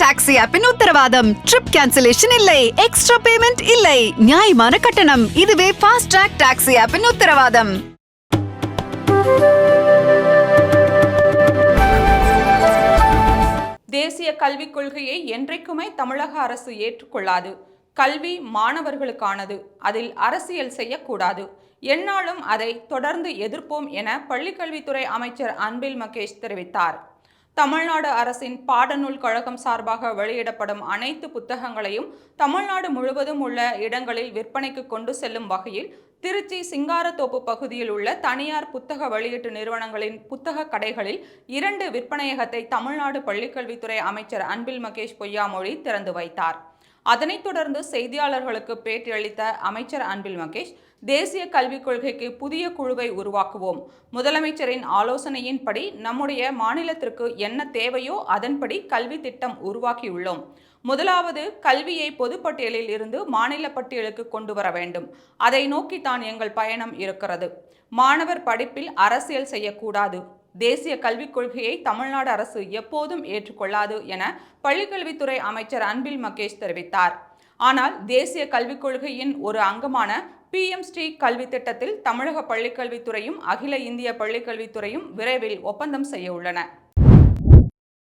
Taxi ஆப்பின் உத்தரவாதம். Trip cancellation இல்லை. எக்ஸ்ட்ரா பேமெண்ட் இல்லை. நியாயமான கட்டணம். இதுவே ஃபாஸ்ட் ட்ராக் டாக்ஸி ஆப்பின் உத்தரவாதம். தேசிய கல்விக் கொள்கையை என்றைக்குமே தமிழக அரசு ஏற்றுக்கொள்ளாது. கல்வி மாணவர்களுக்கானது. அதில் அரசியல் செய்யக்கூடாது. எந்நாளும் அதை தொடர்ந்து எதிர்ப்போம் என பள்ளிக்கல்வித்துறை அமைச்சர் அன்பில் மகேஷ் தெரிவித்தார். தமிழ்நாடு அரசின் பாடநூல் கழகம் சார்பாக வெளியிடப்படும் அனைத்து புத்தகங்களையும் தமிழ்நாடு முழுவதும் உள்ள இடங்களில் விற்பனைக்கு கொண்டு செல்லும் வகையில் திருச்சி சிங்காரத்தோப்பு பகுதியில் உள்ள தனியார் புத்தக வெளியீட்டு நிறுவனங்களின் புத்தக கடைகளில் இரண்டு விற்பனையகத்தை தமிழ்நாடு பள்ளிக்கல்வித்துறை அமைச்சர் அன்பில் மகேஷ் பொய்யாமொழி திறந்து வைத்தார். அதனைத் தொடர்ந்து செய்தியாளர்களுக்கு பேட்டியளித்த அமைச்சர் அன்பில் மகேஷ் தேசிய கல்விக் கொள்கைக்கு புதிய குழுவை உருவாக்குவோம். முதலமைச்சரின் ஆலோசனையின்படி நம்முடைய மாநிலத்திற்கு என்ன தேவையோ அதன்படி கல்வி திட்டம் உருவாக்கியுள்ளோம். முதலாவது கல்வியை பொதுப்பட்டியலில் இருந்து மாநில பட்டியலுக்கு கொண்டு வர வேண்டும். அதை நோக்கித்தான் எங்கள் பயணம் இருக்கிறது. மாணவர் படிப்பில் அரசியல் செய்யக்கூடாது. தேசிய கல்விக் கொள்கையை தமிழ்நாடு அரசு எப்போதும் ஏற்றுக்கொள்ளாது என பள்ளிக்கல்வித்துறை அமைச்சர் அன்பில் மகேஷ் தெரிவித்தார். ஆனால் தேசிய கல்விக் கொள்கையின் ஒரு அங்கமான பிஎம் ஸ்ரீ கல்வி திட்டத்தில் தமிழக பள்ளிக்கல்வித்துறையும் அகில இந்திய பள்ளிக்கல்வித்துறையும் விரைவில் ஒப்பந்தம் செய்ய உள்ளன.